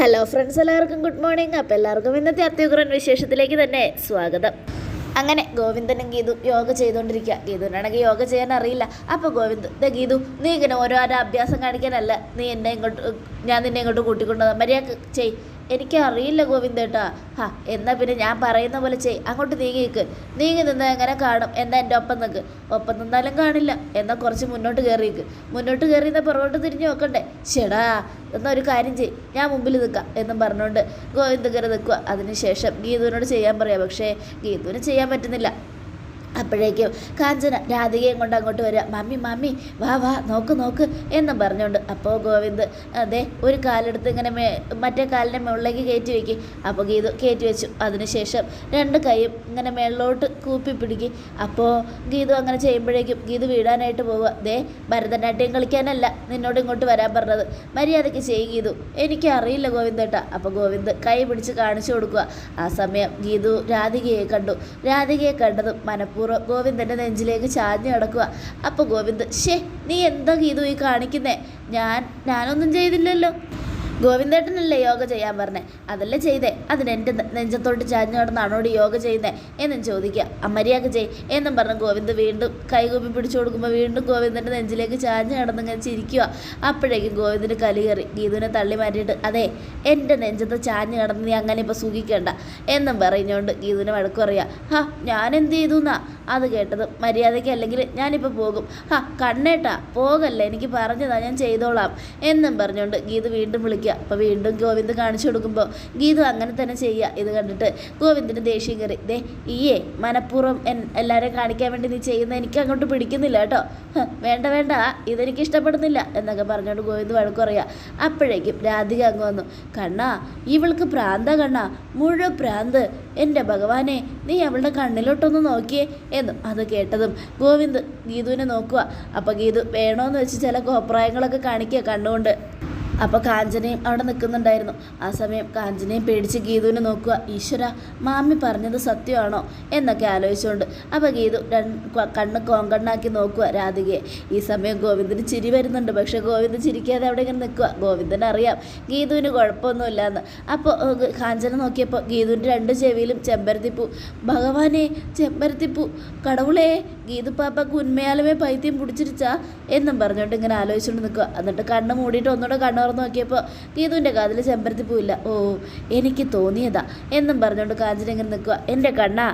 Hello friends എല്ലാവർക്കും good morning അപ്പോൾ എല്ലാവർക്കും ഇന്നത്തെ അത്യുഗ്രൻ വിശേഷത്തിലേക്ക് തന്നെ സ്വാഗതം. അങ്ങനെ ഗോവിന്ദനും ഗീതു യോഗ ചെയ്തുകൊണ്ടിരിക്കുക ഗീതുവിനാണെങ്കിൽ യോഗ ചെയ്യാൻ അറിയില്ല. അപ്പോൾ ഗോവിന്ദ് ദേ ഗീതു നീ ഇങ്ങനെ ഓരോരോ അഭ്യാസം കാണിക്കാനല്ല. നീ എന്നെ ഇങ്ങോട്ട് ഞാൻ നിന്നെ ഇങ്ങോട്ട് കൂട്ടിക്കൊണ്ടു മര്യാദ ചെയ് എനിക്ക് അറിയില്ല ഗോവിന്ദേട്ടാ ഹാ എന്നാൽ പിന്നെ ഞാൻ പറയുന്ന പോലെ ചെയ് അങ്ങോട്ട് നീങ്ങിക്ക് നീങ്ങി നിന്ന് എങ്ങനെ കാണും? എന്നാ എന്റെ ഒപ്പം നിൽക്ക് ഒപ്പം നിന്നാലും കാണില്ല. എന്നാൽ കുറച്ച് മുന്നോട്ട് കയറിയിക്ക് മുന്നോട്ട് കയറി എന്നാൽ പുറകോട്ട് തിരിഞ്ഞ് നോക്കണ്ടേ? ചേടാ എന്നാൽ ഒരു കാര്യം ചെയ് ഞാൻ മുമ്പിൽ നിൽക്കാം എന്നും പറഞ്ഞുകൊണ്ട് ഗോവിന്ദകര നിൽക്കുക. അതിനുശേഷം ഗീതുവിനോട് ചെയ്യാൻ പറയാം. പക്ഷേ ഗീതുവിന് ചെയ്യാൻ പറ്റുന്നില്ല. അപ്പോഴേക്കും കാഞ്ചന രാധികയും കൊണ്ട് അങ്ങോട്ട് വരിക. മമ്മി മമ്മി വാ വാ നോക്ക് നോക്ക് എന്നും പറഞ്ഞുകൊണ്ട് അപ്പോൾ ഗോവിന്ദ് അതെ ഒരു കാലെടുത്ത് ഇങ്ങനെ മേ മറ്റേ കാലിനെ മുകളിലേക്ക് കയറ്റി വെക്കി. അപ്പോൾ ഗീതു കയറ്റി വെച്ചു. അതിനുശേഷം രണ്ട് കൈയും ഇങ്ങനെ മേളിലോട്ട് കൂപ്പി പിടിക്കും. അപ്പോൾ ഗീതു അങ്ങനെ ചെയ്യുമ്പോഴേക്കും ഗീതു വീടാനായിട്ട് പോവുക. ദേ ഭരതനാട്യം കളിക്കാനല്ല നിന്നോട് ഇങ്ങോട്ട് വരാൻ പറഞ്ഞത്. മര്യാദയ്ക്ക് ചെയ്യും ഗീതു. എനിക്കറിയില്ല ഗോവിന്ദേട്ടാ അപ്പോൾ ഗോവിന്ദ് കൈ പിടിച്ച് കാണിച്ചു കൊടുക്കുക. ആ സമയം ഗീതു രാധികയെ കണ്ടു. രാധികയെ കണ്ടതും മനഃപൂർവം ഗോവിന്ദന്റെ നെഞ്ചിലേക്ക് ചാഞ്ഞു കിടക്കുക അപ്പോൾ ഗോവിന്ദ് ഷേ നീ എന്താ ഗീതു ഈ കാണിക്കുന്നേ? ഞാൻ ഞാനൊന്നും ചെയ്തില്ലല്ലോ. ഗോവിന്ദേട്ടനല്ലേ യോഗ ചെയ്യാൻ പറഞ്ഞേ? അതല്ലേ ചെയ്തേ? അതിന് എന്റെ നെ- നെഞ്ചത്തോട്ട് ചാഞ്ഞു കിടന്നാണോട് യോഗ ചെയ്യുന്നേ? എന്നും ചോദിക്കുക. അമ്മരിയാക്ക് ചെയ്. എന്നും പറഞ്ഞ് ഗോവിന്ദ് വീണ്ടും കൈകൂപ്പി പിടിച്ചു കൊടുക്കുമ്പോൾ വീണ്ടും ഗോവിന്ദന്റെ നെഞ്ചിലേക്ക് ചാഞ്ഞു കിടന്നിങ്ങനെ ചിരിക്കുക അപ്പോഴേക്കും ഗോവിന്ദിന് കലി കയറി. ഗീതുവിനെ തള്ളി മാറ്റിയിട്ട് അതെ എന്റെ നെഞ്ചത്ത് ചാഞ്ഞു കിടന്ന് നീ അങ്ങനെ ഇപ്പോൾ സുഖിക്കണ്ട. എന്നും പറഞ്ഞുകൊണ്ട് ഗീതുവിനെ വഴക്ക് പറയുക ഹാ ഞാൻ എന്ത് ചെയ്തു എന്നാ അത് കേട്ടത് മര്യാദയ്ക്ക് അല്ലെങ്കിൽ ഞാനിപ്പോൾ പോകും. ഹാ കണ്ണേട്ടാ പോകല്ലേ. എനിക്ക് പറഞ്ഞതാ ഞാൻ ചെയ്തോളാം. എന്നും പറഞ്ഞുകൊണ്ട് ഗീതു വീണ്ടും വിളിക്കുക. അപ്പോൾ വീണ്ടും ഗോവിന്ദ് കാണിച്ചു കൊടുക്കുമ്പോൾ ഗീതു അങ്ങനെ തന്നെ ചെയ്യുക. ഇത് കണ്ടിട്ട് ഗോവിന്ദിന് ദേഷ്യം കയറി. ദേ ഈയേ മനഃപൂർവം എല്ലാവരെയും കാണിക്കാൻ വേണ്ടി നീ ചെയ്യുന്ന എനിക്ക് അങ്ങോട്ട് പിടിക്കുന്നില്ല കേട്ടോ. വേണ്ട വേണ്ട. ഇതെനിക്ക് ഇഷ്ടപ്പെടുന്നില്ല. എന്നൊക്കെ പറഞ്ഞുകൊണ്ട് ഗോവിന്ദ് വഴക്ക് അപ്പോഴേക്കും രാധിക അങ്ങ് വന്നു. കണ്ണ ഇവൾക്ക് പ്രാന്ത കണ്ണ. മുഴുവൻ പ്രാന്ത്. എന്റെ ഭഗവാനെ നീ അവളുടെ കണ്ണിലോട്ടൊന്ന് നോക്കിയേ. എന്നും അത് കേട്ടതും ഗോവിന്ദ് ഗീതുവിനെ നോക്കുക അപ്പോൾ ഗീതു വേണോന്ന് വെച്ച് ചില കോപ്രായങ്ങളൊക്കെ കാണിക്കുക കണ്ണുകൊണ്ട്. അപ്പോൾ കാഞ്ചനയും അവിടെ നിൽക്കുന്നുണ്ടായിരുന്നു. ആ സമയം കാഞ്ചനയും പേടിച്ച് ഗീതുവിനെ നോക്കുക ഈശ്വര മാമി പറഞ്ഞത് സത്യമാണോ? എന്നൊക്കെ ആലോചിച്ചുകൊണ്ട്. അപ്പോൾ ഗീതു കണ്ണ് കോങ്കണ്ണാക്കി നോക്കുക രാധികയെ. ഈ സമയം ഗോവിന്ദന് ചിരി വരുന്നുണ്ട്. പക്ഷേ ഗോവിന്ദൻ ചിരിക്കാതെ അവിടെ ഇങ്ങനെ നിൽക്കുക. ഗോവിന്ദന് അറിയാം ഗീതുവിന് കുഴപ്പമൊന്നുമില്ല എന്ന് അപ്പോൾ കാഞ്ചന നോക്കിയപ്പോൾ ഗീതുവിന്റെ രണ്ട് ചെവിയിലും ചെമ്പരത്തിപ്പൂ. ഭഗവാനെ ചെമ്പരത്തിപ്പൂ കടവുളേ ഗീതു പാപ്പക്ക് ഉന്മയാലമേ പൈത്യം പിടിച്ചിരിച്ചാ എന്നും പറഞ്ഞുകൊണ്ട് ഇങ്ങനെ ആലോചിച്ചുകൊണ്ട് നിൽക്കുക. എന്നിട്ട് കണ്ണ് മൂടിയിട്ട് ഒന്നുകൂടെ കണ്ണു തുറന്ന് നോക്കിയപ്പോൾ ഗീതുവിന്റെ കാതിൽ ചെമ്പരത്തിപ്പൂവില്ല ഓ എനിക്ക് തോന്നിയതാ എന്നും പറഞ്ഞുകൊണ്ട് കാഞ്ചന നിൽക്കുക എന്റെ കണ്ണാ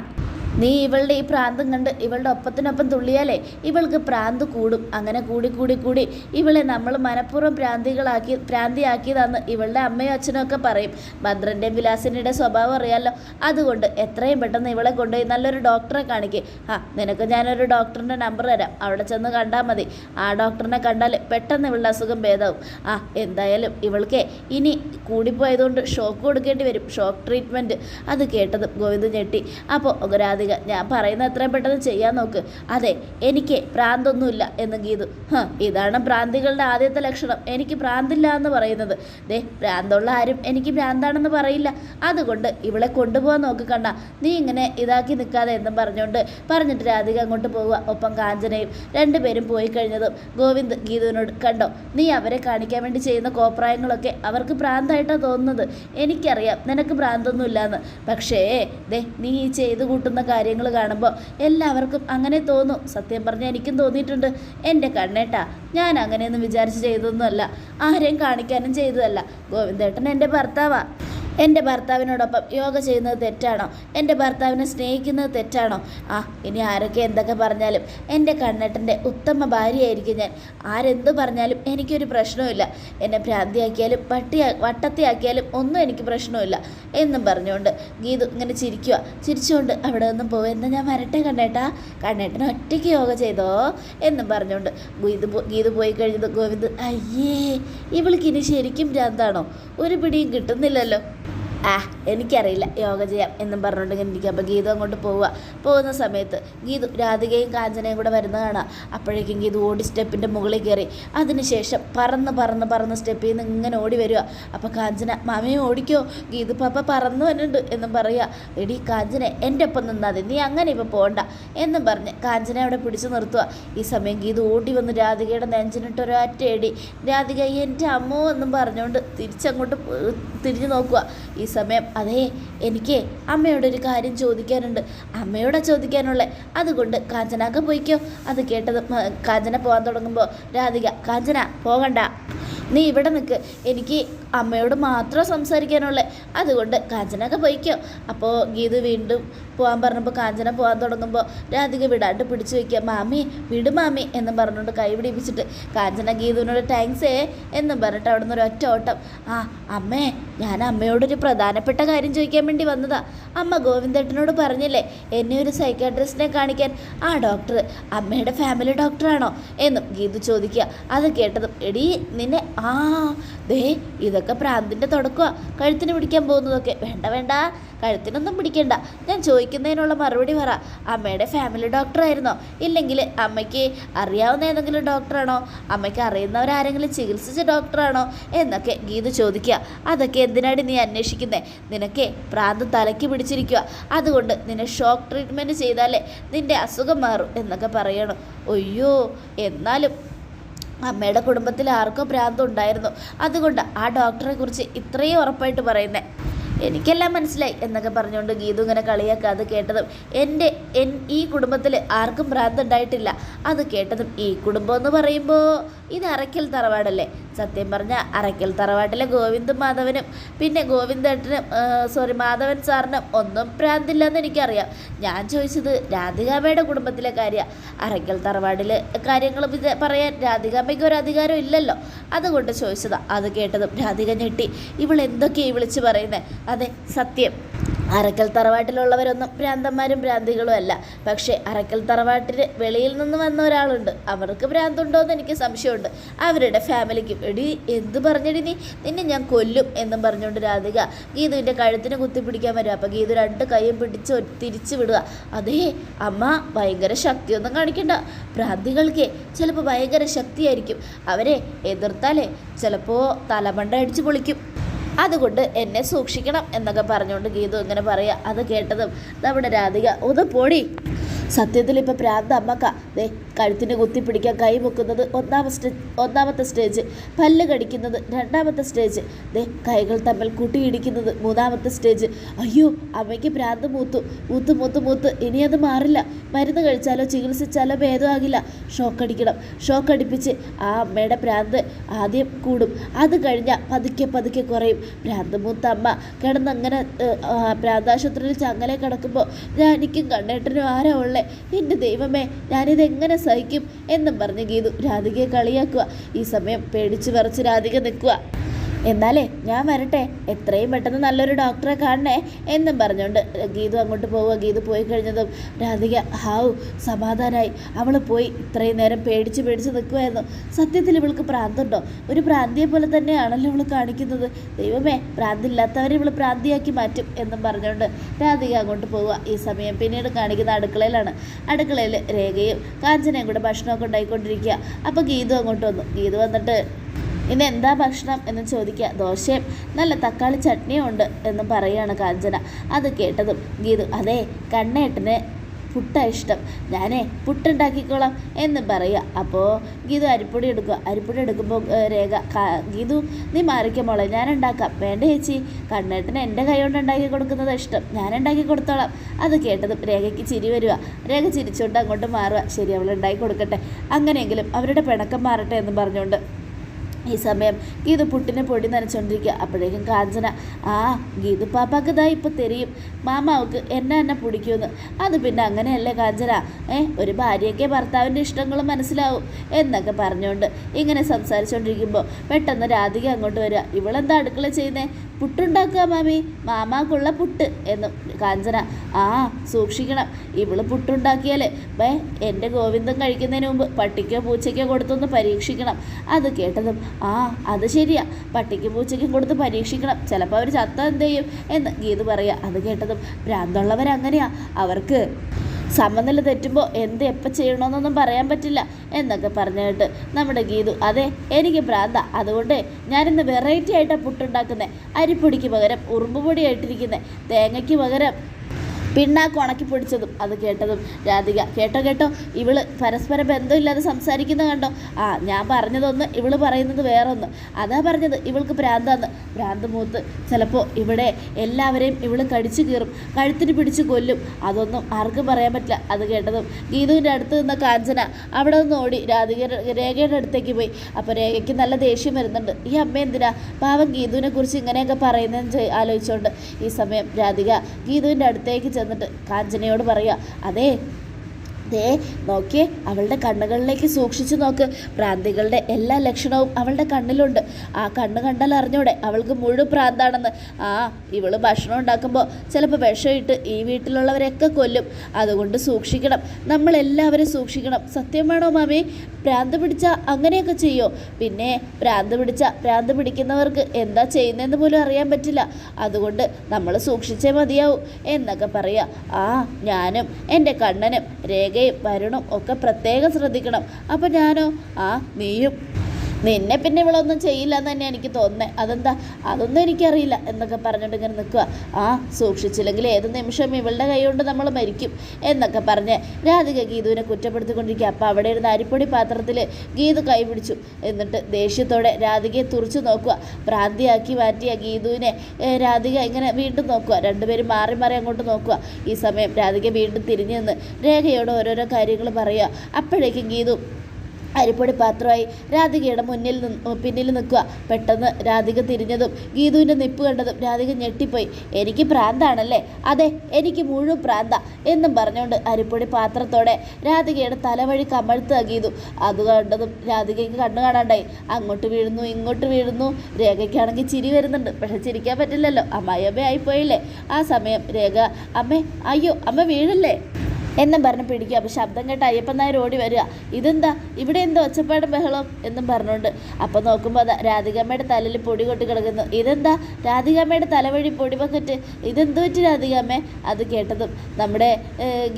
നീ ഇവളുടെ ഈ പ്രാന്തം കണ്ട് ഇവളുടെ ഒപ്പത്തിനൊപ്പം തുള്ളിയാലേ ഇവൾക്ക് പ്രാന്ത് കൂടും. അങ്ങനെ കൂടി കൂടി കൂടി ഇവളെ നമ്മൾ മനഃപൂർവം പ്രാന്തികളാക്കി പ്രാന്തിയാക്കിയതാന്ന് ഇവളുടെ അമ്മയും അച്ഛനും ഒക്കെ പറയും. ഭദ്രന്റെയും വിലാസിനിയുടെ സ്വഭാവം അറിയാലോ? അതുകൊണ്ട് എത്രയും പെട്ടെന്ന് ഇവളെ കൊണ്ടുപോയി നല്ലൊരു ഡോക്ടറെ കാണിക്കും. ആ നിനക്ക് ഞാനൊരു ഡോക്ടറിന്റെ നമ്പർ തരാം. അവിടെ ചെന്ന് കണ്ടാൽ മതി. ആ ഡോക്ടറിനെ കണ്ടാൽ പെട്ടെന്ന് ഇവളുടെ അസുഖം ഭേദവും. ആ എന്തായാലും ഇവൾക്ക് ഇനി കൂടിപ്പോയതുകൊണ്ട് ഷോക്ക് കൊടുക്കേണ്ടി വരും. ഷോക്ക് ട്രീറ്റ്മെന്റ് അത് കേട്ടതും ഗോവിന്ദ് ഞെട്ടി. അപ്പോൾ രാധിക ഞാൻ പറയുന്ന എത്രയും പെട്ടെന്ന് ചെയ്യാൻ നോക്ക്. അതെ എനിക്ക് പ്രാന്തൊന്നുമില്ല എന്ന് ഗീതു. ഇതാണ് ഭ്രാന്തികളുടെ ആദ്യത്തെ ലക്ഷണം. എനിക്ക് ഭ്രാന്തില്ല എന്ന് പറയുന്നത്. ദേ ഭ്രാന്തുള്ള ആരും എനിക്ക് ഭ്രാന്താണെന്ന് പറയില്ല. അതുകൊണ്ട് ഇവളെ കൊണ്ടുപോകാൻ നോക്ക് കണ്ട നീ ഇങ്ങനെ ഇതാക്കി നിൽക്കാതെ എന്നും പറഞ്ഞുകൊണ്ട് പറഞ്ഞിട്ട് രാധിക അങ്ങോട്ട് പോവുക. ഒപ്പം കാഞ്ചനയും രണ്ടുപേരും പോയി കഴിഞ്ഞതും ഗോവിന്ദ് ഗീതുവിനോട് കണ്ടോ നീ അവരെ കാണിക്കാൻ വേണ്ടി ചെയ്യുന്ന കോപ്രായങ്ങളൊക്കെ അവർക്ക് ഭ്രാന്തായിട്ടാണ് തോന്നുന്നത്. എനിക്കറിയാം നിനക്ക് ഭ്രാന്തൊന്നുമില്ലാന്ന്. പക്ഷേ ദേ നീ ഈ ചെയ്തു കൂട്ടുന്ന കാര്യങ്ങൾ കാണുമ്പോൾ എല്ലാവർക്കും അങ്ങനെ തോന്നും. സത്യം പറഞ്ഞാൽ എനിക്കും തോന്നിയിട്ടുണ്ട്. എന്റെ കണ്ണേട്ടാ ഞാൻ അങ്ങനെയൊന്നും വിചാരിച്ച് ചെയ്തതൊന്നുമല്ല. ആരെയും കാണിക്കാനും ചെയ്തതല്ല. ഗോവിന്ദേട്ടൻ എന്റെ ഭർത്താവാ. എന്റെ ഭർത്താവിനോടൊപ്പം യോഗ ചെയ്യുന്നത് തെറ്റാണോ? എന്റെ ഭർത്താവിനെ സ്നേഹിക്കുന്നത് തെറ്റാണോ? ആ ഇനി ആരൊക്കെ എന്തൊക്കെ പറഞ്ഞാലും എന്റെ കണ്ണേട്ടന്റെ ഉത്തമ ഭാര്യയായിരിക്കും ഞാൻ. ആരെന്ത് പറഞ്ഞാലും എനിക്കൊരു പ്രശ്നവുമില്ല. എന്നെ ഭ്രാന്തിയാക്കിയാലും പട്ടി വട്ടത്തിയാക്കിയാലും ഒന്നും എനിക്ക് പ്രശ്നമില്ല എന്നും പറഞ്ഞുകൊണ്ട് ഗീതു ഇങ്ങനെ ചിരിക്കുക ചിരിച്ചുകൊണ്ട് അവിടെ ഒന്നും പോവുക ഞാൻ വരട്ടെ കണ്ണേട്ടാ. കണ്ണേട്ടൻ ഒറ്റയ്ക്ക് യോഗ ചെയ്തോ? എന്നും പറഞ്ഞുകൊണ്ട് ഗീതു ഗീതു പോയി കഴിഞ്ഞത് ഗോവിന്ദ്. അയ്യേ ഇവൾക്ക് ഇനി ശരിക്കും ഭ്രാന്താണോ? ഒരു പിടിയും കിട്ടുന്നില്ലല്ലോ. ആ എനിക്കറിയില്ല. യോഗ ചെയ്യാം എന്നും പറഞ്ഞുകൊണ്ട് ഇങ്ങനെ ഇരിക്കുക. അപ്പോൾ ഗീതു അങ്ങോട്ട് പോവുക. പോകുന്ന സമയത്ത് ഗീതു രാധികയും കാഞ്ചനയും കൂടെ വരുന്ന കാണാം. അപ്പോഴേക്കും ഗീതു ഓടി സ്റ്റെപ്പിന്റെ മുകളിൽ കയറി. അതിനുശേഷം പറന്ന് പറന്ന് പറന്ന് സ്റ്റെപ്പിൽ നിന്ന് ഇങ്ങനെ ഓടി വരിക. അപ്പോൾ കാഞ്ചന മാമയും ഓടിക്കോ. ഗീതു പാപ്പ പറന്ന് വരുന്നുണ്ട് എന്നും പറയുക. എടി കാഞ്ചന എന്റെ ഒപ്പം നിന്നാൽ മതി. നീ അങ്ങനെ ഇപ്പോൾ പോകണ്ട എന്നും പറഞ്ഞ് കാഞ്ചന അവിടെ പിടിച്ചു നിർത്തുക. ഈ സമയം ഗീതു ഓടി വന്ന് രാധികയുടെ നെഞ്ചിനിട്ട് ഒരൊറ്റ എടി രാധിക എന്റെ അമ്മോ എന്നും പറഞ്ഞുകൊണ്ട് തിരിച്ചങ്ങോട്ട് തിരിഞ്ഞു നോക്കുക. ഈ സമയം അതേ എനിക്ക് അമ്മയോട് ഒരു കാര്യം ചോദിക്കാനുണ്ട്. അമ്മയോടാ ചോദിക്കാനുള്ളത് അതുകൊണ്ട് കാഞ്ചനാക്ക പോയിക്കോ. അത് കേട്ടത് കാഞ്ചന പോകാൻ തുടങ്ങുമ്പോൾ രാധിക കാഞ്ചന പോകണ്ട. നീ ഇവിടെ നിൽക്ക് എനിക്ക് അമ്മയോട് മാത്രം സംസാരിക്കാനുള്ളേ. അതുകൊണ്ട് കാഞ്ചനൊക്കെ പോയിക്കോ. അപ്പോൾ ഗീതു വീണ്ടും പോകാൻ പറഞ്ഞപ്പോൾ കാഞ്ചന പോകാൻ തുടങ്ങുമ്പോൾ രാധിക വിടാണ്ട് പിടിച്ചു വയ്ക്കുക മാമി വിട് മാമി എന്നും പറഞ്ഞുകൊണ്ട് കൈ പിടിപ്പിച്ചിട്ട് കാഞ്ചന ഗീതുവിനോട് താങ്ക്സേ എന്നും പറഞ്ഞിട്ട് അവിടെ നിന്ന് ഒരു ഒറ്റ ഓട്ടം. ആ അമ്മേ ഞാൻ അമ്മയോടൊരു പ്രധാനപ്പെട്ട കാര്യം ചോദിക്കാൻ വേണ്ടി വന്നതാ. അമ്മ ഗോവിന്ദേട്ടനോട് പറഞ്ഞില്ലേ എന്നെ ഒരു സൈക്കാട്രിസ്റ്റിനെ കാണിക്കാൻ. ആ ഡോക്ടർ അമ്മയുടെ ഫാമിലി ഡോക്ടറാണോ എന്നും ഗീതു ചോദിക്കുക. അത് കേട്ടതും എടീ നിന്നെ ആ ദേ ഇതൊക്കെ പ്രാന്തിന്റെ തുടക്കുക കഴുത്തിന് പിടിക്കാൻ പോകുന്നതൊക്കെ. വേണ്ട വേണ്ട. കഴുത്തിനൊന്നും പിടിക്കണ്ട. ഞാൻ ചോദിക്കുന്നതിനുള്ള മറുപടി പറ. അമ്മയുടെ ഫാമിലി ഡോക്ടറായിരുന്നോ ഇല്ലെങ്കിൽ അമ്മയ്ക്ക് അറിയാവുന്ന ഏതെങ്കിലും ഡോക്ടറാണോ അമ്മയ്ക്ക് അറിയുന്നവരാരെങ്കിലും ചികിത്സിച്ച ഡോക്ടറാണോ എന്നൊക്കെ ഗീതു ചോദിക്കുക. അതൊക്കെ എന്തിനാടി നീ അന്വേഷിക്കുന്നത് നിനക്ക് പ്രാന്ത് തലയ്ക്ക് പിടിച്ചിരിക്കുക അതുകൊണ്ട് നിന്നെ ഷോക്ക് ട്രീറ്റ്മെന്റ് ചെയ്താലേ നിന്റെ അസുഖം മാറും എന്നൊക്കെ പറയണം. അയ്യോ എന്നാലും അമ്മയുടെ കുടുംബത്തിൽ ആർക്കോ ഭ്രാന്ത് ഉണ്ടായിരുന്നു. അതുകൊണ്ട് ആ ഡോക്ടറെ കുറിച്ച് ഇത്രയും ഉറപ്പായിട്ട് പറയുന്നത് എനിക്കെല്ലാം മനസ്സിലായി എന്നൊക്കെ പറഞ്ഞുകൊണ്ട് ഗീതു ഇങ്ങനെ കളിയാക്കുക അത് കേട്ടതും എന്റെ എൻ ഈ കുടുംബത്തിൽ ആർക്കും ഭ്രാന്ത് ഉണ്ടായിട്ടില്ല. അത് കേട്ടതും ഈ കുടുംബം എന്ന് പറയുമ്പോൾ ഇത് അറയ്ക്കൽ തറവാടല്ലേ? സത്യം പറഞ്ഞാൽ അറയ്ക്കൽ തറവാട്ടിലെ ഗോവിന്ദ് മാധവനും പിന്നെ ഗോവിന്ദേട്ടനും സോറി മാധവൻ സാറിനും ഒന്നും പ്രാന്തില്ലെന്ന് എനിക്കറിയാം. ഞാൻ ചോദിച്ചത് രാധികാമ്മയുടെ കുടുംബത്തിലെ കാര്യമാണ് അറയ്ക്കൽ തറവാടിൽ കാര്യങ്ങൾ പറയാൻ രാധികാമ്മയ്ക്ക് ഒരു അധികാരം ഇല്ലല്ലോ. അതുകൊണ്ട് ചോദിച്ചതാണ് അത് കേട്ടതും രാധിക ഞെട്ടി. ഇവൾ എന്തൊക്കെയാണ് വിളിച്ച് പറയുന്നത് അതെ സത്യം. അറക്കൽ തറവാട്ടിലുള്ളവരൊന്നും ഭ്രാന്തന്മാരും ഭ്രാന്തികളും അല്ല. പക്ഷേ അറക്കൽ തറവാട്ടിൽ വെളിയിൽ നിന്ന് വന്ന ഒരാളുണ്ട്. അവർക്ക് ഭ്രാന്തുണ്ടോ എന്ന് എനിക്ക് സംശയമുണ്ട്. അവരുടെ ഫാമിലിക്ക് എടി എന്ത് പറഞ്ഞടി നീ? നിന്നെ ഞാൻ കൊല്ലും എന്നും പറഞ്ഞുകൊണ്ട് രാധിക ഗീതുവിന്റെ കഴുത്തിന് കുത്തിപ്പിടിക്കാൻ വരും. അപ്പോൾ ഗീതു രണ്ട് കൈയും പിടിച്ച് തിരിച്ച് വിടുക. അതേ അമ്മ ഭയങ്കര ശക്തിയൊന്നും കാണിക്കണ്ട. ഭ്രാന്തികൾക്ക് ചിലപ്പോൾ ഭയങ്കര ശക്തിയായിരിക്കും. അവരെ എതിർത്താലേ ചിലപ്പോൾ തലമണ്ട അടിച്ച് പൊളിക്കും. അതുകൊണ്ട് എന്നെ സൂക്ഷിക്കണം എന്നൊക്കെ പറഞ്ഞുകൊണ്ട് ഗീതു ഇങ്ങനെ പറയുക അത് കേട്ടതും നമ്മുടെ രാധിക ഒന്ന് പോടി. സത്യത്തിൽ ഇപ്പോൾ പ്രാന്ത അമ്മക്ക ദേ കഴുത്തിന് കുത്തിപ്പിടിക്കാൻ കൈ പൊക്കുന്നത് ഒന്നാമത്തെ സ്റ്റേ ഒന്നാമത്തെ സ്റ്റേജ് പല്ല് കടിക്കുന്നത് രണ്ടാമത്തെ സ്റ്റേജ് ദേ കൈകൾ തമ്മിൽ കൂട്ടിയിടിക്കുന്നത് മൂന്നാമത്തെ സ്റ്റേജ്. അയ്യോ അമ്മയ്ക്ക് ഭ്രാന്ത് മൂത്തു മൂത്ത് മൂത്ത് മൂത്ത്. ഇനി അത് മാറില്ല. മരുന്ന് കഴിച്ചാലോ ചികിത്സിച്ചാലോ ഭേദമാകില്ല ഷോക്ക് അടിക്കണം. ഷോക്ക് അടിപ്പിച്ച് ആ അമ്മയുടെ ഭ്രാന്ത് ആദ്യം കൂടും. അത് കഴിഞ്ഞാൽ പതുക്കെ പതുക്കെ കുറയും. ഭ്രാന്ത് മൂത്ത അമ്മ കിടന്നങ്ങനെ പ്രാന്താശുപത്രിയിൽ ചങ്ങലെ കിടക്കുമ്പോൾ ഞാൻ എനിക്കും കണ്ണേട്ടനും ആരാ ഉള്ളേ? എന്റെ ദൈവമേ ഞാനിത് എങ്ങനെ സഹിക്കും എന്നും പറഞ്ഞ് ഗീതു രാധികയെ കളിയാക്കുക. ഈ സമയം പേടിച്ചു പറിച്ച് രാധിക നിൽക്കുക. എന്നാലേ ഞാൻ വരട്ടെ. എത്രയും പെട്ടെന്ന് നല്ലൊരു ഡോക്ടറെ കാണണേ എന്നും പറഞ്ഞുകൊണ്ട് ഗീതു അങ്ങോട്ട് പോവുക. ഗീതു പോയി കഴിഞ്ഞതും രാധിക ഹാവു സമാധാനമായി അവൾ പോയി ഇത്രയും നേരം പേടിച്ച് പേടിച്ച് നിൽക്കുമായിരുന്നു സത്യത്തിൽ ഇവൾക്ക് പ്രാന്തുണ്ടോ? ഒരു പ്രാന്തിയെ പോലെ തന്നെയാണല്ലോ ഇവൾ കാണിക്കുന്നത്. ദൈവമേ പ്രാന്തില്ലാത്തവരെ ഇവൾ പ്രാന്തിയാക്കി മാറ്റും എന്നും പറഞ്ഞുകൊണ്ട് രാധിക അങ്ങോട്ട് പോവുക. ഈ സമയം പിന്നീട് കാണിക്കുന്ന അടുക്കളയിലാണ്. അടുക്കളയിൽ രേഖയും കാഞ്ചനയും കൂടെ ഭക്ഷണമൊക്കെ ഉണ്ടായിക്കൊണ്ടിരിക്കുക. അപ്പോൾ ഗീതു അങ്ങോട്ട് വന്നു. ഗീതു വന്നിട്ട് ഇന്ന് എന്താ ഭക്ഷണം എന്ന് ചോദിക്കുക. ദോശയും നല്ല തക്കാളി ചട്നിയും ഉണ്ട് എന്ന് പറയുകയാണ് കാഞ്ചന. അത് കേട്ടതും ഗീതു അതെ കണ്ണേട്ടന് പുട്ട ഇഷ്ടം. ഞാനേ പുട്ടുണ്ടാക്കിക്കോളാം എന്ന് പറയുക. അപ്പോൾ ഗീതു അരിപ്പൊടി എടുക്കുക. അരിപ്പൊടി എടുക്കുമ്പോൾ രേഖ "കാ- ഗീതു നീ മാറിക്ക മോളെ. ഞാൻ വേണ്ട ചേച്ചി. കണ്ണേട്ടന് എന്റെ കൈ കൊണ്ട് ഉണ്ടാക്കി കൊടുക്കുന്നത് ഇഷ്ടം. ഞാൻ ഉണ്ടാക്കി കൊടുത്തോളാം. അത് കേട്ടതും രേഖയ്ക്ക് ചിരി വരിക. രേഖ ചിരിച്ചുകൊണ്ട് അങ്ങോട്ട് മാറുക. ശരി അവൾ ഉണ്ടാക്കി കൊടുക്കട്ടെ. അങ്ങനെയെങ്കിലും അവരുടെ പിണക്കം മാറട്ടെ എന്ന് പറഞ്ഞുകൊണ്ട് ഈ സമയം ഗീതു പുട്ടിനെ പൊടി നനച്ചുകൊണ്ടിരിക്കുക അപ്പോഴേക്കും കാഞ്ചന ആ ഗീതു പാപ്പാക്ക് ഇതാ ഇപ്പം തെരയും. മാമാവക്ക് എന്നെ എന്നെ പിടിക്കുമെന്ന് അത് പിന്നെ അങ്ങനെയല്ലേ കാഞ്ചന? ഏ ഒരു ഭാര്യയ്ക്ക് ഭർത്താവിന്റെ ഇഷ്ടങ്ങൾ മനസ്സിലാവും എന്നൊക്കെ പറഞ്ഞുകൊണ്ട് ഇങ്ങനെ സംസാരിച്ചുകൊണ്ടിരിക്കുമ്പോൾ പെട്ടെന്ന് രാധിക അങ്ങോട്ട് വരിക ഇവളെന്താ അടുക്കള ചെയ്യുന്നേ? പുട്ടുണ്ടാക്കുക മാമി. മാമാക്കുള്ള പുട്ട് എന്ന് കാഞ്ചന. ആ സൂക്ഷിക്കണം. ഇവൾ പുട്ടുണ്ടാക്കിയാൽ ബേ എന്റെ ഗോവിന്ദൻ കഴിക്കുന്നതിന് മുമ്പ് പട്ടിക്കോ പൂച്ചയ്ക്കോ കൊടുത്തൊന്ന് പരീക്ഷിക്കണം. അത് കേട്ടതും ആ അത് ശരിയാ. പട്ടിക്കും പൂച്ചയ്ക്കും കൊടുത്ത് പരീക്ഷിക്കണം. ചിലപ്പോൾ അവർ ചത്ത എന്ത് ചെയ്യും എന്ന് ഗീതു പറയുക അത് കേട്ടതും ഭ്രാന്തുള്ളവരങ്ങനെയാ. അവർക്ക് സമനില തെറ്റുമ്പോൾ എന്ത് എപ്പോൾ ചെയ്യണമെന്നൊന്നും പറയാൻ പറ്റില്ല എന്നൊക്കെ പറഞ്ഞിട്ട് നമ്മുടെ ഗീതു അതെ എനിക്ക് ഭ്രാന്ത. അതുകൊണ്ട് ഞാനിന്ന് വെറൈറ്റി ആയിട്ടാണ് പുട്ടുണ്ടാക്കുന്നത് അരിപ്പൊടിക്ക് പകരം ഉറുമ്പ് ആയിട്ടിരിക്കുന്നത് തേങ്ങയ്ക്ക് പകരം പിണ്ണാക്ക് ഉണക്കി പൊടിച്ചതും അത് കേട്ടതും രാധിക. കേട്ടോ കേട്ടോ ഇവൾ പരസ്പര ബന്ധമില്ലാതെ സംസാരിക്കുന്ന കണ്ടോ? ആ ഞാൻ പറഞ്ഞതൊന്ന് ഇവൾ പറയുന്നത് വേറൊന്ന്. അതാ പറഞ്ഞത് ഇവൾക്ക് ഭ്രാന്താന്ന് ഭ്രാന്ത് മൂത്ത് ചിലപ്പോൾ ഇവിടെ എല്ലാവരെയും ഇവൾ കടിച്ചു കീറും കഴുത്തിന് പിടിച്ച് കൊല്ലും. അതൊന്നും ആർക്കും പറയാൻ പറ്റില്ല അത് കേട്ടതും ഗീതുവിന്റെ അടുത്ത് നിന്ന കാഞ്ചന അവിടെ നിന്ന് ഓടി രാധിക രേഖയുടെ അടുത്തേക്ക് പോയി. അപ്പോൾ രേഖയ്ക്ക് നല്ല ദേഷ്യം വരുന്നുണ്ട്. ഈ അമ്മ എന്തിനാ? പാവം ഗീതുവിനെ കുറിച്ച് ഇങ്ങനെയൊക്കെ പറയുന്നതെന്ന് ആലോചിച്ചുകൊണ്ട് ഈ സമയം രാധിക ഗീതുവിന്റെ അടുത്തേക്ക് ചെന്നിട്ട് കാഞ്ചനയോട് പറയുക അതേ ദേ നോക്കിയേ അവളുടെ കണ്ണുകളിലേക്ക് സൂക്ഷിച്ചു നോക്ക്. പ്രാന്തികളുടെ എല്ലാ ലക്ഷണവും അവളുടെ കണ്ണിലുണ്ട്. ആ കണ്ണ് കണ്ടാൽ അറിഞ്ഞൂടെ അവൾക്ക് മുഴുവൻ പ്രാന്താണെന്ന് ആ ഇവൾ ഭക്ഷണം ഉണ്ടാക്കുമ്പോൾ ചിലപ്പോൾ വിഷമിട്ട് ഈ വീട്ടിലുള്ളവരൊക്കെ കൊല്ലും. അതുകൊണ്ട് സൂക്ഷിക്കണം. നമ്മളെല്ലാവരും സൂക്ഷിക്കണം. സത്യം വേണോ മാമി? പ്രാന്ത് പിടിച്ചാൽ അങ്ങനെയൊക്കെ ചെയ്യോ? പിന്നെ പ്രാന്ത് പിടിച്ച പ്രാന്ത് പിടിക്കുന്നവർക്ക് എന്താ ചെയ്യുന്നതെന്ന് പോലും അറിയാൻ പറ്റില്ല. അതുകൊണ്ട് നമ്മൾ സൂക്ഷിച്ചേ മതിയാവും. എന്നൊക്കെ പറയാ. ആ ഞാനും എന്റെ കണ്ണനും രേഖയും വരുണും ഒക്കെ പ്രത്യേകം ശ്രദ്ധിക്കണം. അപ്പം ഞാനോ ആ നീയും നിന്നെ പിന്നെ ഇവളൊന്നും ചെയ്യില്ല എന്ന് തന്നെ എനിക്ക് തോന്നുന്നത് അതെന്താ? അതൊന്നും എനിക്കറിയില്ല എന്നൊക്കെ പറഞ്ഞിട്ട് ഇങ്ങനെ നിൽക്കുക ആ സൂക്ഷിച്ചില്ലെങ്കിൽ ഏത് നിമിഷം ഇവളുടെ കൈ കൊണ്ട് നമ്മൾ മരിക്കും എന്നൊക്കെ പറഞ്ഞ് രാധിക ഗീതുവിനെ കുറ്റപ്പെടുത്തിക്കൊണ്ടിരിക്കുക അപ്പോൾ അവിടെ ഇരുന്ന അരിപ്പൊടി പാത്രത്തിൽ ഗീതു കൈ പിടിച്ചു. എന്നിട്ട് ദേഷ്യത്തോടെ രാധികയെ തുറച്ചു നോക്കുക ഭ്രാന്തിയാക്കി മാറ്റിയ ഗീതുവിനെ രാധിക ഇങ്ങനെ വീണ്ടും നോക്കുക രണ്ടുപേരും മാറി മാറി അങ്ങോട്ട് നോക്കുക ഈ സമയം രാധിക വീണ്ടും തിരിഞ്ഞു നിന്ന് രേഖയോട് ഓരോരോ കാര്യങ്ങൾ പറയുക അപ്പോഴേക്കും ഗീതു അരിപ്പൊടി പാത്രമായി രാധികയുടെ മുന്നിൽ നിന്ന് പിന്നിൽ നിൽക്കുക. പെട്ടെന്ന് രാധിക തിരിഞ്ഞതും ഗീതുവിന്റെ നിപ്പ് കണ്ടതും രാധിക ഞെട്ടിപ്പോയി. എനിക്ക് പ്രാന്താണല്ലേ? അതെ എനിക്ക് മുഴുവൻ പ്രാന്ത എന്നും പറഞ്ഞുകൊണ്ട് അരിപ്പൊടി പാത്രത്തോടെ രാധികയുടെ തലവഴി കമഴ്ത്തുക ഗീതു. അത് കണ്ടതും രാധികയ്ക്ക് കണ്ണു കാണാണ്ടായി. അങ്ങോട്ട് വീഴുന്നു ഇങ്ങോട്ട് വീഴുന്നു. രേഖയ്ക്കാണെങ്കിൽ ചിരി വരുന്നുണ്ട്. പക്ഷെ ചിരിക്കാൻ പറ്റില്ലല്ലോ. അമ്മായിയമ്മ ആയിപ്പോയില്ലേ? ആ സമയം രേഖ അമ്മേ അയ്യോ അമ്മ വീഴല്ലേ? എന്നും പറഞ്ഞ് പിടിക്കുക. അപ്പോൾ ശബ്ദം കേട്ട് അയ്യപ്പൻ നായർ ഓടി വരിക. ഇതെന്താ? ഇവിടെ എന്തോ ഒച്ചപ്പാടും ബഹളം എന്നും പറഞ്ഞുകൊണ്ട്. അപ്പോൾ നോക്കുമ്പോൾ രാധികാമ്മയുടെ തലയിൽ പൊടി കൊട്ടി കിടക്കുന്നു. ഇതെന്താ? രാധികാമ്മയുടെ തലവഴി പൊടി ബക്കറ്റ് ഇതെന്തുവറ്റി രാധികാമ്മേ? അത് കേട്ടതും നമ്മുടെ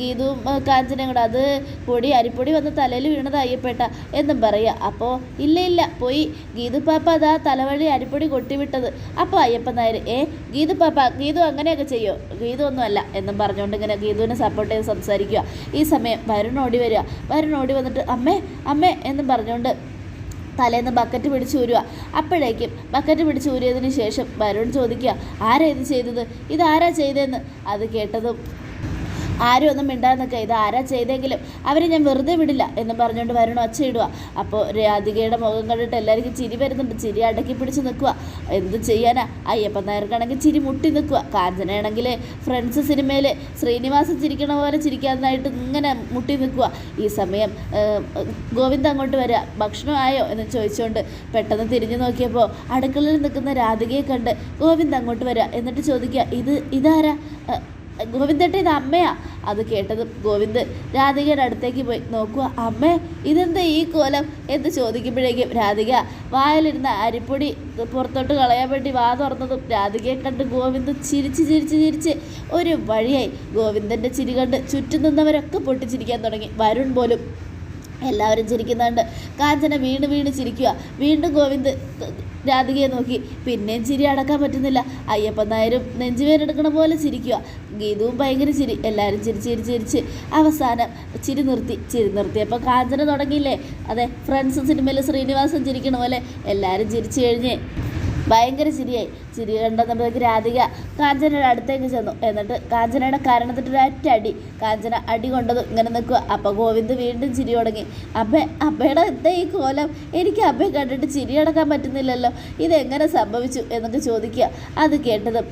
ഗീതവും കാഞ്ചനയും കൂടെ അത് പൊടി അരിപ്പൊടി വന്ന് തലയിൽ വീണത് അയ്യപ്പേട്ട എന്നും പറയുക. അപ്പോൾ ഇല്ല ഇല്ല പോയി. ഗീതു പാപ്പ അതാ തലവഴി അരിപ്പൊടി കൊട്ടിവിട്ടത്. അപ്പോൾ അയ്യപ്പൻ നായർ ഏ പാപ്പ ഗീതു അങ്ങനെയൊക്കെ ചെയ്യോ? ഗീതു ഒന്നുമല്ല എന്നും പറഞ്ഞുകൊണ്ട് ഇങ്ങനെ ഗീതുവിനെ സപ്പോർട്ട് ചെയ്ത് സംസാരിക്കുക ഈ സമയം വരുൺ ഓടി വരിക. വരുൺ ഓടി വന്നിട്ട് അമ്മേ അമ്മേ എന്നും പറഞ്ഞുകൊണ്ട് തലേന്ന് ബക്കറ്റ് പിടിച്ച് ഊരുക. അപ്പോഴേക്കും ബക്കറ്റ് പിടിച്ച് ഊരിയതിന് ശേഷം വരുൺ ചോദിക്കുക ആരാ ഇത് ചെയ്തത്? ഇതാരാ ചെയ്തതെന്ന്? അത് കേട്ടതും ആരും ഒന്നും മിണ്ടാതെ നിൽക്കുക. ഇത് ആരാ ചെയ്തെങ്കിലും അവരെ ഞാൻ വെറുതെ വിടില്ല എന്ന് പറഞ്ഞുകൊണ്ട് വരുണ ഇടുക. അപ്പോൾ രാധികയുടെ മുഖം കണ്ടിട്ട് എല്ലാവർക്കും ചിരി വരുന്നുണ്ട്. ചിരി അടക്കി പിടിച്ച് നിൽക്കുക. എന്ത് ചെയ്യാനാ? അയ്യപ്പൻ നായർക്കാണെങ്കിൽ ചിരി മുട്ടി നിൽക്കുക. കാഞ്ചനയാണെങ്കിൽ ഫ്രണ്ട്സ് സിനിമയിൽ ശ്രീനിവാസൻ ചിരിക്കണ പോലെ ചിരിക്കാനായിട്ട് ഇങ്ങനെ മുട്ടി നിൽക്കുക. ഈ സമയം ഗോവിന്ദ് അങ്ങോട്ട് വരിക. ഭക്ഷണം ആയോ എന്ന് ചോദിച്ചുകൊണ്ട് പെട്ടെന്ന് തിരിഞ്ഞു നോക്കിയപ്പോൾ അടുക്കളയിൽ നിൽക്കുന്ന രാധികയെ കണ്ട് ഗോവിന്ദ് അങ്ങോട്ട് വരിക. എന്നിട്ട് ചോദിക്കുക ഇത് ഇതാരാ? ഏഹ്, ഗോവിന്ദേട്ട ഇത് അമ്മയാ. അത് കേട്ടതും ഗോവിന്ദ്. രാധികയുടെ അടുത്തേക്ക് പോയി നോക്കുക. അമ്മ ഇതെന്താ ഈ കോലം? എന്ന് ചോദിക്കുമ്പോഴേക്കും രാധിക വായിലിരുന്ന അരിപ്പൊടി പുറത്തോട്ട് കളയാൻ വേണ്ടി വാ തുറന്നതും രാധികയെ കണ്ട് ഗോവിന്ദ് ചിരിച്ച് ചിരിച്ച് ചിരിച്ച് ഒരു വഴിയായി ഗോവിന്ദന്റെ ചിരി കണ്ട് ചുറ്റും നിന്നവരൊക്കെ പൊട്ടിച്ചിരിക്കാൻ തുടങ്ങി. വരുൺ പോലും എല്ലാവരും ചിരിക്കുന്നുണ്ട്. കാഞ്ചന വീണ് വീണ് ചിരിക്കുക. വീണ്ടും ഗോവിന്ദ് രാധികയെ നോക്കി. പിന്നെയും ചിരി അടക്കാൻ പറ്റുന്നില്ല. അയ്യപ്പൻ നായരും നെഞ്ചുവേരെടുക്കണ പോലെ ചിരിക്കുക. ഗീതവും ഭയങ്കര ചിരി. എല്ലാവരും ചിരി ചിരി ചിരിച്ച് അവസാനം ചിരി നിർത്തി. ചിരി നിർത്തിയപ്പോൾ കാഞ്ചന തുടങ്ങിയില്ലേ? അതെ ഫ്രണ്ട്സ് സിനിമയിൽ ശ്രീനിവാസൻ ചിരിക്കണ പോലെ എല്ലാവരും ചിരിച്ചു കഴിഞ്ഞ്. ഭയങ്കര ചിരിയായി. ചിരി കണ്ടപ്പോഴേക്ക് രാധിക കാഞ്ചനയുടെ അടുത്തേക്ക് ചെന്നു. എന്നിട്ട് കാഞ്ചനയുടെ കാരണത്തിട്ടൊരറ്റ അടി കാഞ്ചന അടി കൊണ്ടത് ഇങ്ങനെ നിൽക്കുക അപ്പോൾ ഗോവിന്ദ് വീണ്ടും ചിരി തുടങ്ങി. അപ്പം അമ്മയുടെ എന്താ ഈ കോലം? എനിക്ക് അമ്മയെ കണ്ടിട്ട് ചിരി അടക്കാൻ പറ്റുന്നില്ലല്ലോ. ഇതെങ്ങനെ സംഭവിച്ചു? എന്നൊക്കെ ചോദിക്കുക. അത് കേട്ടതും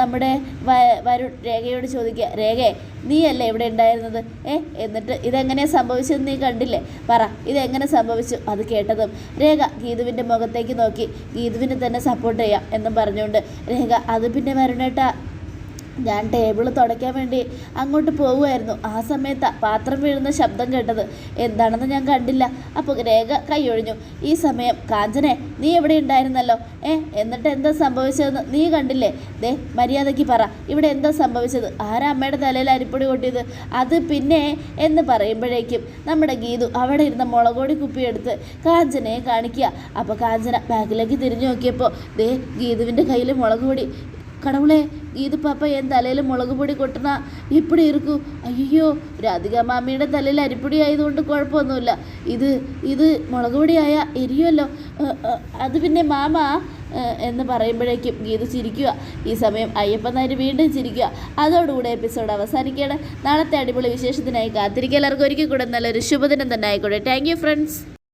നമ്മുടെ വരു വരുൺ രേഖയോട് ചോദിക്കുക രേഖയെ നീയല്ലേ ഇവിടെ ഉണ്ടായിരുന്നത്? ഏ എന്നിട്ട് ഇതെങ്ങനെ സംഭവിച്ചതെന്ന് നീ കണ്ടില്ലേ? പറ ഇതെങ്ങനെ സംഭവിച്ചു? അത് കേട്ടതും. രേഖ ഗീതുവിന്റെ മുഖത്തേക്ക് നോക്കി. ഗീതുവിനെ തന്നെ സപ്പോർട്ട് ചെയ്യാം എന്നും പറഞ്ഞുകൊണ്ട്. രേഖ അത് പിന്നെ വരണേട്ടാ ഞാൻ ടേബിൾ തുടയ്ക്കാൻ വേണ്ടി അങ്ങോട്ട് പോവുമായിരുന്നു ആ സമയത്ത് പാത്രം വീഴുന്ന ശബ്ദം കേട്ടത്. എന്താണെന്ന് ഞാൻ കണ്ടില്ല. അപ്പോൾ രേഖ കൈയൊഴിഞ്ഞു. ഈ സമയം കാഞ്ചനെ നീ എവിടെ ഉണ്ടായിരുന്നല്ലോ? ഏ എന്നിട്ട് എന്താ സംഭവിച്ചതെന്ന് നീ കണ്ടില്ലേ? ദേ മര്യാദയ്ക്ക് പറ. ഇവിടെ എന്താ സംഭവിച്ചത്? ആരാ അമ്മയുടെ തലയിൽ അരിപ്പൊടി കൊട്ടിയത്? അത് പിന്നെ എന്ന് പറയുമ്പോഴേക്കും നമ്മുടെ ഗീതു അവിടെ ഇരുന്ന മുളകോടി കുപ്പിയെടുത്ത് കാഞ്ചനയെ കാണിക്കുക. അപ്പോൾ കാഞ്ചന ബാഗിലേക്ക് തിരിഞ്ഞു നോക്കിയപ്പോൾ ദേ ഗീതുവിന്റെ കയ്യിൽ മുളക് கடவுளே இது പാപ്പ என் തലയിൽ മുളക് പൊടി കൊട്ടണ ഇപ്പടി ഇരിക്കൂ. അയ്യോ രാധിക മാമിയുടെ തലയിൽ അരിപ്പൊടി ആയതുകൊണ്ട് കുഴപ്പമൊന്നുമില്ല. ഇത് ഇത് മുളക് പൊടിയായ എരിയുമല്ലോ. അത് പിന്നെ മാമ എന്ന് പറയുമ്പോഴേക്കും ഗീത ചിരിക്കുക. ഈ സമയം അയ്യപ്പൻ നായർ വീണ്ടും ചിരിക്കുക. അതോടുകൂടെ എപ്പിസോഡ് അവസാനിക്കുകയാണ്. നാളത്തെ അടിപൊളി വിശേഷത്തിനായി കാത്തിരിക്കുക. എല്ലാവർക്കും ഒരിക്കൽ കൂടെ നല്ലൊരു ശുഭദിനം തന്നെ ആയിക്കോട്ടെ. Thank you friends